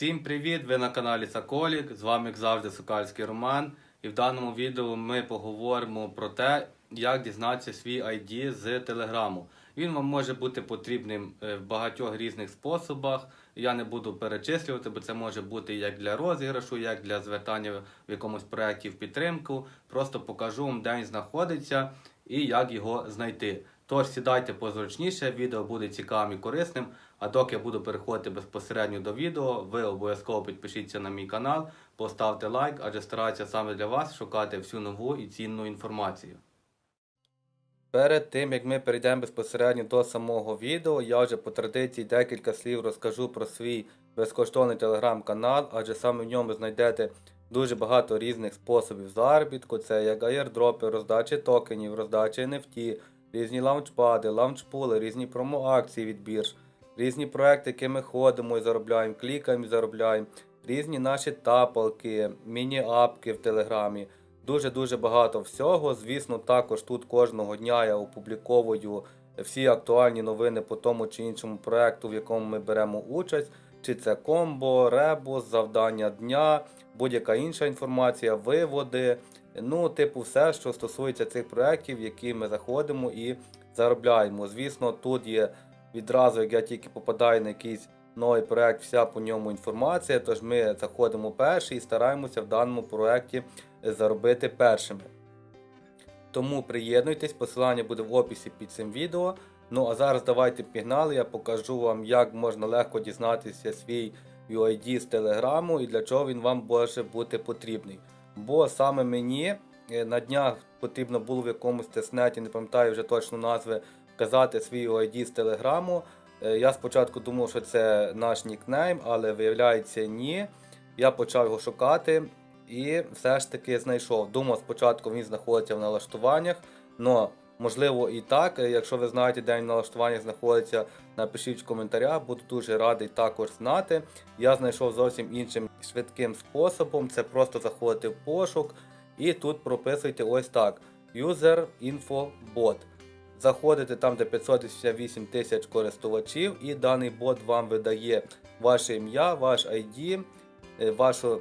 Всім привіт! Ви на каналі Соколік. З вами як завжди Сокальський Роман. І в даному відео ми поговоримо про те, як дізнатися свій ID з телеграму. Він вам може бути потрібним е, в багатьох різних способах. Я не буду перечислювати, бо це може бути як для розіграшу, як для звертання в якомусь проєкті в підтримку. Просто покажу вам, де він знаходиться і як його знайти. Тож сідайте позручніше, відео буде цікавим і корисним. А доки я буду переходити безпосередньо до відео, ви обов'язково підпишіться на мій канал, поставте лайк, адже стараюся саме для вас шукати всю нову і цінну інформацію. Перед тим як ми перейдемо безпосередньо до самого відео, я вже по традиції декілька слів розкажу про свій безкоштовний телеграм-канал, адже саме в ньому знайдете дуже багато різних способів заробітку. Це як аєрдропи, роздачі токенів, роздачі NFT, різні лаунчпади, лаунчпули, різні промоакції від бірж, різні проекти, які ми ходимо і заробляємо, клікаємо і заробляємо, різні наші тапалки, міні-апки в телеграмі. Дуже-дуже багато всього. Звісно, також тут кожного дня я опубліковую всі актуальні новини по тому чи іншому проекту, в якому ми беремо участь. Чи це комбо, ребус, завдання дня, будь-яка інша інформація, виводи. Ну, типу, все, що стосується цих проєктів, в які ми заходимо і заробляємо. Звісно, тут є відразу, як я тільки попадаю на якийсь новий проект, вся по ньому інформація. Тож ми заходимо перші і стараємося в даному проєкті заробити першими. Тому приєднуйтесь, посилання буде в описі під цим відео. Ну а зараз давайте пігнали, я покажу вам, як можна легко дізнатися свій UID з телеграму і для чого він вам може бути потрібний. Бо саме мені е, на днях потрібно було в якомусь теснеті, не пам'ятаю вже точно назви, вказати свій ID з телеграму. Е, Я спочатку думав, що це наш нікнейм, але виявляється ні. Я почав його шукати і все ж таки знайшов. Думав, спочатку він знаходиться в налаштуваннях, але можливо і так. Е, Якщо ви знаєте, де він в знаходиться, напишіть в коментарях, буду дуже радий також знати. Я знайшов зовсім іншим швидким способом. Це просто заходити в пошук і тут прописуйте ось так: User Info Bot. Заходите там, де 588 тисяч користувачів, і даний бот вам видає ваше ім'я, ваш ID, е, вашу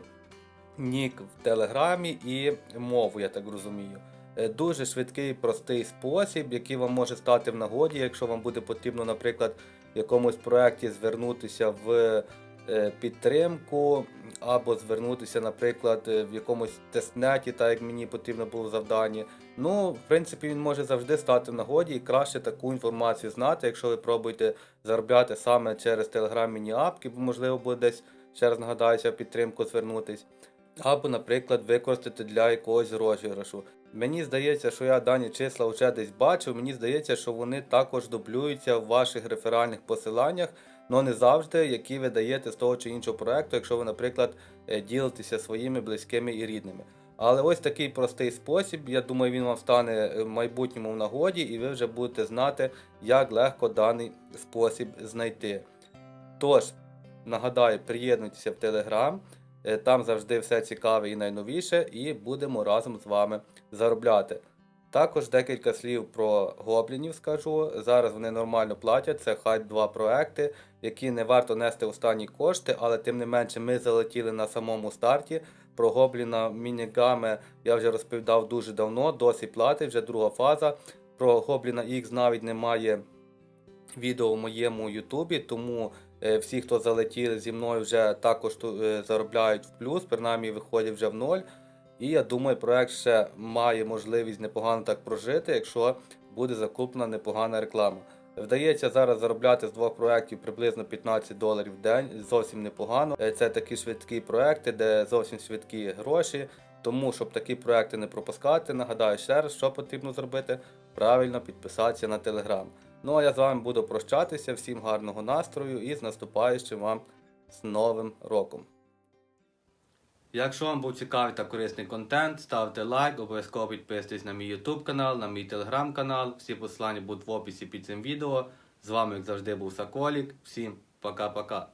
нік в Телеграмі і мову, я так розумію. Е, Дуже швидкий, простий спосіб, який вам може стати в нагоді, якщо вам буде потрібно, наприклад, в якомусь проєкті звернутися в е, підтримку, або звернутися, наприклад, е, в якомусь тестнеті, так як мені потрібно було в завданні. Ну, в принципі, він може завжди стати в нагоді і краще таку інформацію знати, якщо ви пробуєте заробляти саме через Telegram міні-апки, бо можливо буде десь, ще раз нагадаюся, підтримку звернутись. Або, наприклад, використати для якогось розіграшу. Мені здається, що я дані числа вже десь бачив. Мені здається, що вони також дублюються в ваших реферальних посиланнях, але не завжди, які ви даєте з того чи іншого проекту, якщо ви, наприклад, е, ділитеся своїми близькими і рідними. Але ось такий простий спосіб, я думаю, він вам стане е, в майбутньому в нагоді, і ви вже будете знати, як легко даний спосіб знайти. Тож, нагадаю, приєднуйтеся в Telegram. Е, Там завжди все цікаве і найновіше, і будемо разом з вами заробляти. Також декілька слів про гоблінів скажу. Зараз вони нормально платять. Це хайп 2 проекти, які не варто нести останні кошти, але тим не менше ми залетіли на самому старті. Про гобліна Мінігаме я вже розповідав дуже давно, досі платить, вже друга фаза. Про гобліна X навіть немає відео в моєму Ютубі, тому всі, хто залетіли зі мною, вже також е, заробляють в плюс, принаймні виходять вже в ноль. І я думаю, проект ще має можливість непогано так прожити, якщо буде закуплена непогана реклама. Вдається зараз заробляти з двох проєктів приблизно 15 доларів в день, зовсім непогано. Е, Це такі швидкі проекти, де зовсім швидкі гроші. Тому, щоб такі проекти не пропускати, нагадаю ще раз, що потрібно зробити. Правильно підписатися на телеграм. Ну а я з вами буду прощатися. Всім гарного настрою і з наступаючим вам з Новим роком. Якщо вам був цікавий та корисний контент, ставте лайк, обов'язково підписуйтесь на мій YouTube канал, на мій телеграм канал. Всі посилання будуть в описі під цим відео. З вами, як завжди, був Саколік. Всім пока-пока.